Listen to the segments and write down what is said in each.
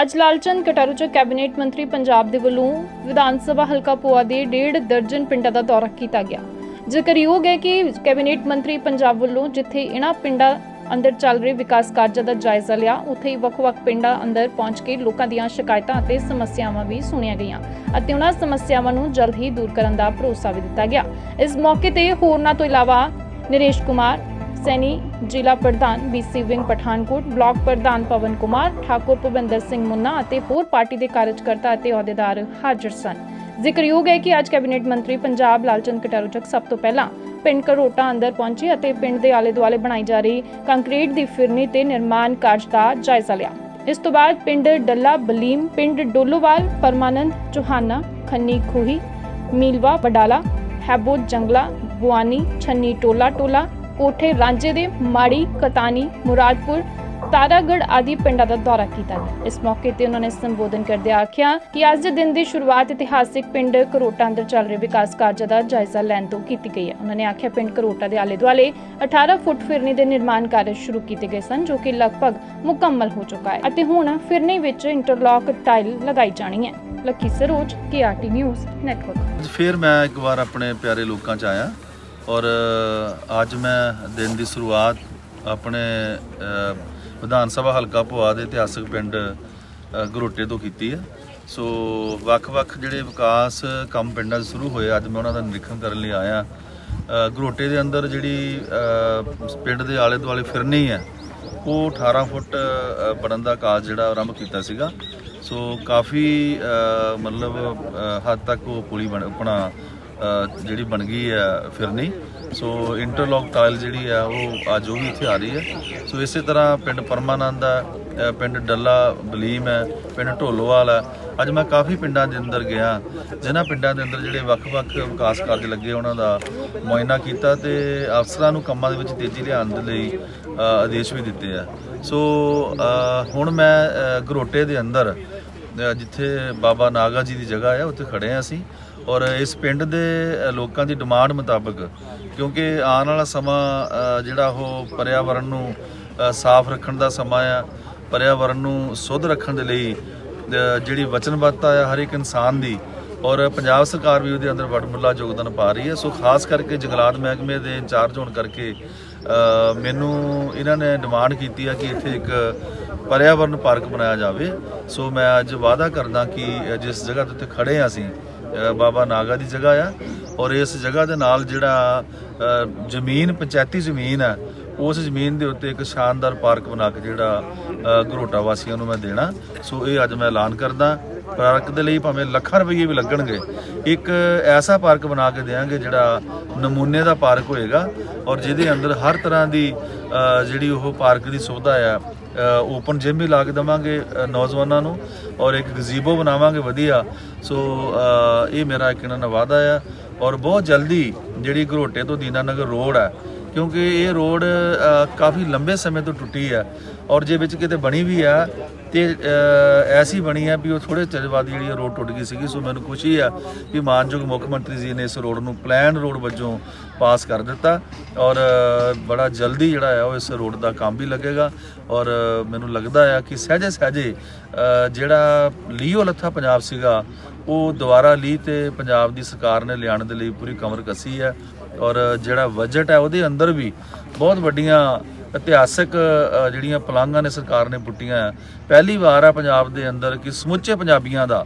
ਅੱਜ ਲਾਲਚੰਦ ਕਟਾਰੂ ਚ ਕੈਬਨਿਟ ਮੰਤਰੀ ਪੰਜਾਬ ਦੇ ਵੱਲੋਂ ਵਿਧਾਨ ਸਭਾ ਹਲਕਾ ਪੋਆ ਦੇ ਡੇਢ ਦਰਜਨ ਪਿੰਡਾਂ ਦਾ ਦੌਰਾ ਕੀਤਾ ਗਿਆ। ਜ਼ਿਕਰਯੋਗ ਹੈ ਕਿ ਕੈਬਨਿਟ ਮੰਤਰੀ ਪੰਜਾਬ ਵੱਲੋਂ ਜਿੱਥੇ ਇਹਨਾਂ ਪਿੰਡਾਂ ਅੰਦਰ ਚੱਲ ਰਹੇ ਵਿਕਾਸ ਕਾਰਜਾਂ ਦਾ ਜਾਇਜ਼ਾ ਲਿਆ, ਉੱਥੇ ਹੀ ਵੱਖ-ਵੱਖ ਪਿੰਡਾਂ ਅੰਦਰ ਪਹੁੰਚ ਕੇ ਲੋਕਾਂ ਦੀਆਂ ਸ਼ਿਕਾਇਤਾਂ ਅਤੇ ਸਮੱਸਿਆਵਾਂ ਵੀ ਸੁਣੀਆਂ ਗਈਆਂ ਅਤੇ ਉਹਨਾਂ ਸਮੱਸਿਆਵਾਂ ਨੂੰ ਜਲਦ ਹੀ ਦੂਰ ਕਰਨ ਦਾ ਭਰੋਸਾ ਵੀ ਦਿੱਤਾ ਗਿਆ। ਇਸ ਮੌਕੇ ਤੇ ਹੋਰਨਾਂ ਤੋਂ ਇਲਾਵਾ ਨਰੇਸ਼ ਕੁਮਾਰ ਸੈਣੀ, ਜ਼ਿਲ੍ਹਾ ਪ੍ਰਧਾਨ ਬੀਸੀ ਵਿੰਗ ਪਠਾਨਕੋਟ, ਬਲਾਕ ਪ੍ਰਧਾਨ ਪਵਨ ਕੁਮਾਰ, ਠਾਕੁਰ ਭੁਪਿੰਦਰ ਸਿੰਘ ਮੁੰਨਾ ਅਤੇ ਹੋਰ ਪਾਰਟੀ ਦੇ ਕਾਰਜਕਰਤਾ ਅਤੇ ਅਹੁਦੇਦਾਰ ਹਾਜ਼ਰ ਸਨ। ਜ਼ਿਕਰਯੋਗ ਹੈ ਕਿ ਅੱਜ ਕੈਬਨਿਟ ਮੰਤਰੀ ਪੰਜਾਬ ਲਾਲਚੰਦ ਕਟਾਰੂ ਸਭ ਤੋਂ ਪਹਿਲਾਂ ਪਿੰਡ ਕਰੋਟਾ ਅੰਦਰ ਪਹੁੰਚੇ ਅਤੇ ਪਿੰਡ ਦੇ ਆਲੇ ਦੁਆਲੇ ਬਣਾਈ ਜਾ ਰਹੀ ਕੰਕਰੀਟ ਦੀ ਫਿਰਨੀ ਤੇ ਨਿਰਮਾਣ ਕਾਰਜ ਦਾ ਜਾਇਜ਼ਾ ਲਿਆ। ਇਸ ਤੋਂ ਬਾਅਦ ਪਿੰਡ ਡੱਲਾ ਬਲੀਮ, ਪਿੰਡ ਡੋਲੋਵਾਲ, ਪਰਮਾਨੰਦ, ਚੋਹਾਨਾ, ਖੰਨੀ ਖੂਹੀ, ਮੀਲਵਾ ਬਡਾਲਾ ਹੈਬੋ ਜੰਗਲਾ, ਬੁਆਨੀ, ਛੰਨੀ, ਟੋਲਾ ਟੋਲਾ ਕੋਠੇ ਰਾਂਝੇ ਦੇ ਮਾੜੀ, ਕਤਾਨੀ, ਮੁਰਾਦਪੁਰ ਤਾਰਾਗੜ ਆਦਿ ਪਿੰਡਾਂ ਦਾ ਦੌਰਾ ਕੀਤਾ ਗਿਆ। ਇਸ ਮੌਕੇ ਤੇ ਉਹਨਾਂ ਨੇ ਸੰਬੋਧਨ ਕਰਦੇ ਆਖਿਆ ਕਿ ਅੱਜ ਦੇ ਦਿਨ ਦੀ ਸ਼ੁਰੂਆਤ ਇਤਿਹਾਸਿਕ ਪਿੰਡ ਕਰੋਟਾ ਅੰਦਰ ਚੱਲ ਰਹੇ ਵਿਕਾਸ ਕਾਰਜਾਂ ਦਾ ਜਾਇਜ਼ਾ ਲੈਣ ਤੋਂ ਕੀਤੀ ਗਈ ਹੈ। ਉਹਨਾਂ ਨੇ ਆਖਿਆ, ਪਿੰਡ ਕਰੋਟਾ ਦੇ ਆਲੇ ਦੁਆਲੇ 18 ਫੁੱਟ ਫਿਰਨੀ ਦੇ ਨਿਰਮਾਣ ਕਾਰਜ ਸ਼ੁਰੂ ਕੀਤੇ ਗਏ ਸਨ, ਜੋ ਕਿ ਲਗਭਗ ਮੁਕੰਮਲ ਹੋ ਚੁੱਕਾ ਹੈ ਅਤੇ ਹੁਣ ਫਿਰਨੀ ਵਿੱਚ ਇੰਟਰਲੌਕ ਟਾਈਲ ਲਗਾਈ ਜਾਣੀ ਹੈ। Lucky Saroj KRT news network. ਫਿਰ ਮੈਂ ਇੱਕ ਵਾਰ ਆਪਣੇ ਪਿਆਰੇ ਲੋਕਾਂ 'ਚ ਆਇਆ। ਔਰ ਅੱਜ ਮੈਂ ਦਿਨ ਦੀ ਸ਼ੁਰੂਆਤ ਆਪਣੇ ਵਿਧਾਨ ਸਭਾ ਹਲਕਾ ਭੋਆ ਦੇ ਇਤਿਹਾਸਕ ਪਿੰਡ ਅ, ਗਰੋਟੇ ਤੋਂ ਕੀਤੀ ਹੈ। ਸੋ ਵੱਖ-ਵੱਖ ਜਿਹੜੇ ਵਿਕਾਸ ਕੰਮ ਪਿੰਡਾਂ 'ਚ ਸ਼ੁਰੂ ਹੋਏ ਅੱਜ ਮੈਂ ਉਹਨਾਂ ਦਾ ਨਿਰੀਖਣ ਕਰਨ ਲਈ ਆਇਆ। ਗਰੋਟੇ ਦੇ ਅੰਦਰ ਜਿਹੜੀ ਪਿੰਡ ਦੇ ਆਲੇ ਦੁਆਲੇ ਫਿਰਨੀ ਹੈ ਉਹ 18 ਫੁੱਟ ਅ, ਬਣਨ ਦਾ ਕਾਜ ਜਿਹੜਾ ਆਰੰਭ ਕੀਤਾ ਸੀਗਾ। ਸੋ ਕਾਫੀ ਮਤਲਬ ਹੱਦ ਤੱਕ ਉਹ ਪੁਲੀ ਬਣ ਆਪਣਾ ਜਿਹੜੀ ਬਣ ਗਈ ਹੈ ਫਿਰਨੀ। ਸੋ ਇੰਟਰਲੌਕ ਟਾਇਲ ਜਿਹੜੀ ਆ ਉਹ ਅੱਜ ਉਹ ਵੀ ਇੱਥੇ ਆ ਰਹੀ ਹੈ। ਸੋ ਇਸੇ ਤਰ੍ਹਾਂ ਪਿੰਡ ਪਰਮਾਨੰਦ ਹੈ ਪਿੰਡ ਡੱਲਾ ਬਲੀਮ ਹੈ ਪਿੰਡ ਢੋਲੋਵਾਲ ਹੈ। ਅੱਜ ਮੈਂ ਕਾਫੀ ਪਿੰਡਾਂ ਦੇ ਅੰਦਰ ਗਿਆ ਜਿਨ੍ਹਾਂ ਪਿੰਡਾਂ ਦੇ ਅੰਦਰ ਜਿਹੜੇ ਵੱਖ-ਵੱਖ ਵਿਕਾਸ ਕਾਰਜ ਲੱਗੇ ਉਹਨਾਂ ਦਾ ਮੁਆਇਨਾ ਕੀਤਾ ਤੇ ਅਫਸਰਾਂ ਨੂੰ ਕੰਮਾਂ ਦੇ ਵਿੱਚ ਤੇਜ਼ੀ ਲਿਆਉਣ ਦੇ ਲਈ ਆਦੇਸ਼ ਵੀ ਦਿੱਤੇ ਆ। ਸੋ ਹੁਣ ਮੈਂ ਅ, ਗਰੋਟੇ ਦੇ ਅੰਦਰ ਜਿੱਥੇ ਬਾਬਾ ਨਾਗਾ ਜੀ ਦੀ ਜਗ੍ਹਾ ਹੈ ਉੱਥੇ ਖੜੇ ਆ ਅਸੀਂ। ਔਰ ਇਸ ਪਿੰਡ ਦੇ ਲੋਕਾਂ ਦੀ ਡਿਮਾਂਡ ਮੁਤਾਬਕ, ਕਿਉਂਕਿ ਆਉਣ ਵਾਲਾ ਸਮਾਂ ਜਿਹੜਾ ਉਹ ਪਰਿਆਵਰਣ ਨੂੰ ਸਾਫ਼ ਰੱਖਣ ਦਾ ਸਮਾਂ ਆ ਪਰਿਆਵਰਣ ਨੂੰ ਸੁੱਧ ਰੱਖਣ ਦੇ ਲਈ ਜਿਹੜੀ ਵਚਨਬੱਧਤਾ ਹੈ ਹਰ ਇੱਕ ਇਨਸਾਨ ਦੀ, ਔਰ ਪੰਜਾਬ ਸਰਕਾਰ ਵੀ ਉਹਦੇ ਅੰਦਰ ਵਡਮੁੱਲਾ ਯੋਗਦਾਨ ਪਾ ਰਹੀ ਹੈ। ਸੋ ਖਾਸ ਕਰਕੇ ਜੰਗਲਾਤ ਮਹਿਕਮੇ ਦੇ ਇੰਚਾਰਜ ਹੋਣ ਕਰਕੇ ਮੈਨੂੰ ਇਹਨਾਂ ਨੇ ਡਿਮਾਂਡ ਕੀਤੀ ਆ ਕਿ ਇੱਥੇ ਇੱਕ ਪਰਿਆਵਰਨ ਪਾਰਕ ਬਣਾਇਆ ਜਾਵੇ। ਸੋ ਮੈਂ ਅੱਜ ਵਾਅਦਾ ਕਰਦਾ ਕਿ ਜਿਸ ਜਗ੍ਹਾ ਤੇ ਉੱਤੇ ਖੜੇ ਹਾਂ ਅਸੀਂ ਬਾਬਾ ਨਾਗਾ ਦੀ ਜਗ੍ਹਾ ਆ ਔਰ ਇਸ ਜਗ੍ਹਾ ਦੇ ਨਾਲ ਜਿਹੜਾ ਜ਼ਮੀਨ, ਪੰਚਾਇਤੀ ਜ਼ਮੀਨ ਆ, ਉਸ ਜ਼ਮੀਨ ਦੇ ਉੱਤੇ ਇੱਕ ਸ਼ਾਨਦਾਰ ਪਾਰਕ ਬਣਾ ਕੇ ਜਿਹੜਾ ਘਰੋਟਾ ਵਾਸੀਆਂ ਨੂੰ ਮੈਂ ਦੇਣਾ। ਸੋ ਇਹ ਅੱਜ ਮੈਂ ਐਲਾਨ ਕਰਦਾ। ਪਾਰਕ ਦੇ ਲਈ ਭਾਵੇਂ ਲੱਖਾਂ ਰੁਪਏ ਵੀ ਲੱਗਣਗੇ, ਇੱਕ ਐਸਾ ਪਾਰਕ ਬਣਾ ਕੇ ਦੇਵਾਂਗੇ ਜਿਹੜਾ ਨਮੂਨੇ ਦਾ ਪਾਰਕ ਹੋਏਗਾ ਔਰ ਜਿਹਦੇ ਅੰਦਰ ਹਰ ਤਰ੍ਹਾਂ ਦੀ ਜਿਹੜੀ ਉਹ ਪਾਰਕ ਦੀ ਸੁਵਿਧਾ ਆ ਓਪਨ ਜਿਮ ਵੀ ਲਾ ਕੇ ਦੇਵਾਂਗੇ ਨੌਜਵਾਨਾਂ ਨੂੰ ਔਰ ਇੱਕ ਗਜ਼ੀਬੋ ਬਣਾਵਾਂਗੇ ਵਧੀਆ। ਸੋ ਇਹ ਮੇਰਾ ਇੱਕ ਇਹਨਾਂ ਨਾਲ ਵਾਅਦਾ ਆ ਔਰ ਬਹੁਤ ਜਲਦੀ ਜਿਹੜੀ ਘਰੋਟੇ ਤੋਂ ਦੀਨਾਨਗਰ ਰੋਡ ਹੈ ਕਿਉਂਕਿ ਇਹ ਰੋਡ ਕਾਫੀ ਲੰਬੇ ਸਮੇਂ ਤੋਂ ਟੁੱਟੀ ਹੈ ਔਰ ਜੇ ਵਿੱਚ ਕਿਤੇ ਬਣੀ ਵੀ ਆ ਤੇ ਐਸੀ ਬਣੀ ਆ ਵੀ ਉਹ ਥੋੜੇ ਚਿਰ ਬਾਅਦ ਜਿਹੜੀ ਇਹ ਰੋਡ ਟੁੱਟ ਗਈ ਸੀਗੀ। ਸੋ ਮੈਨੂੰ ਖੁਸ਼ੀ ਆ ਕਿ ਮਾਨਯੋਗ ਮੁੱਖ ਮੰਤਰੀ ਜੀ ਨੇ ਇਸ ਰੋਡ ਨੂੰ ਪਲਾਨ ਰੋਡ ਵਜੋਂ ਪਾਸ ਕਰ ਦਿੱਤਾ ਔਰ ਬੜਾ ਜਲਦੀ ਜਿਹੜਾ ਆ ਉਹ ਇਸ ਰੋਡ ਦਾ ਕੰਮ ਵੀ ਲੱਗੇਗਾ ਔਰ ਮੈਨੂੰ ਲੱਗਦਾ ਆ ਕਿ ਸਹਜੇ ਸਹਜੇ ਜਿਹੜਾ ਲੀਓ ਲੱਥਾ ਪੰਜਾਬ ਸੀਗਾ, ਉਹ ਦੁਬਾਰਾ ਲੀ ਤੇ ਪੰਜਾਬ ਦੀ ਸਰਕਾਰ ਨੇ ਲਿਆਉਣ ਦੇ ਲਈ ਪੂਰੀ ਕਮਰ ਕੱਸੀ ਹੈ ਔਰ ਜਿਹੜਾ ਬਜਟ ਹੈ ਉਹਦੇ ਅੰਦਰ ਵੀ ਬਹੁਤ ਵੱਡੀਆਂ ਇਤਿਹਾਸਕ ਜਿਹੜੀਆਂ ਪਲਾਂਘਾਂ ਨੇ ਸਰਕਾਰ ਨੇ ਪੁੱਟੀਆਂ ਪਹਿਲੀ ਵਾਰ ਆ ਪੰਜਾਬ ਦੇ ਅੰਦਰ ਕਿ ਸਮੁੱਚੇ ਪੰਜਾਬੀਆਂ ਦਾ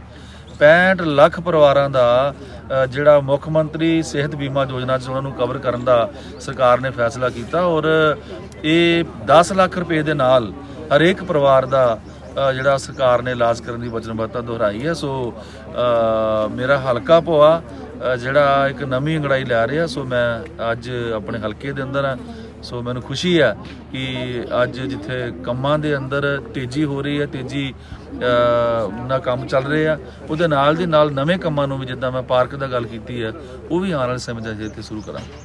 65 ਲੱਖ ਪਰਿਵਾਰਾਂ ਦਾ ਜਿਹੜਾ ਮੁੱਖ ਮੰਤਰੀ ਸਿਹਤ ਬੀਮਾ ਯੋਜਨਾ 'ਚ ਉਹਨਾਂ ਨੂੰ ਕਵਰ ਕਰਨ ਦਾ ਸਰਕਾਰ ਨੇ ਫੈਸਲਾ ਕੀਤਾ ਔਰ ਇਹ 10 ਲੱਖ ਰੁਪਏ ਦੇ ਨਾਲ ਹਰੇਕ ਪਰਿਵਾਰ ਦਾ ਜਿਹੜਾ ਸਰਕਾਰ ਨੇ ਇਲਾਜ ਕਰਨ ਦੀ ਵਚਨਬੱਧਤਾ ਦੁਹਰਾਈ ਹੈ ਸੋ ਮੇਰਾ ਹਲਕਾ ਭੋਆ ਜਿਹੜਾ ਇੱਕ ਨਵੀਂ ਅੰਗੜਾਈ ਲੈ ਰਿਹਾ ਸੋ ਮੈਂ ਅੱਜ ਆਪਣੇ ਹਲਕੇ ਦੇ ਅੰਦਰ ਆ ਸੋ ਮੈਨੂੰ ਖੁਸ਼ੀ ਆ ਕਿ ਅੱਜ ਜਿੱਥੇ ਕੰਮਾਂ ਦੇ ਅੰਦਰ ਤੇਜ਼ੀ ਹੋ ਰਹੀ ਹੈ ਤੇਜ਼ੀ ਅ, ਨਾਲ ਕੰਮ ਚੱਲ ਰਹੇ ਆ ਉਹਦੇ ਨਾਲ ਦੀ ਨਾਲ ਨਵੇਂ ਕੰਮਾਂ ਨੂੰ ਵੀ ਜਿੱਦਾਂ ਮੈਂ ਪਾਰਕ ਦਾ ਗੱਲ ਕੀਤੀ ਹੈ ਉਹ ਵੀ ਆਉਣ ਵਾਲੇ ਸਮੇਂ 'ਚ ਅਸੀਂ ਇੱਥੇ ਸ਼ੁਰੂ ਕਰਾਂਗੇ।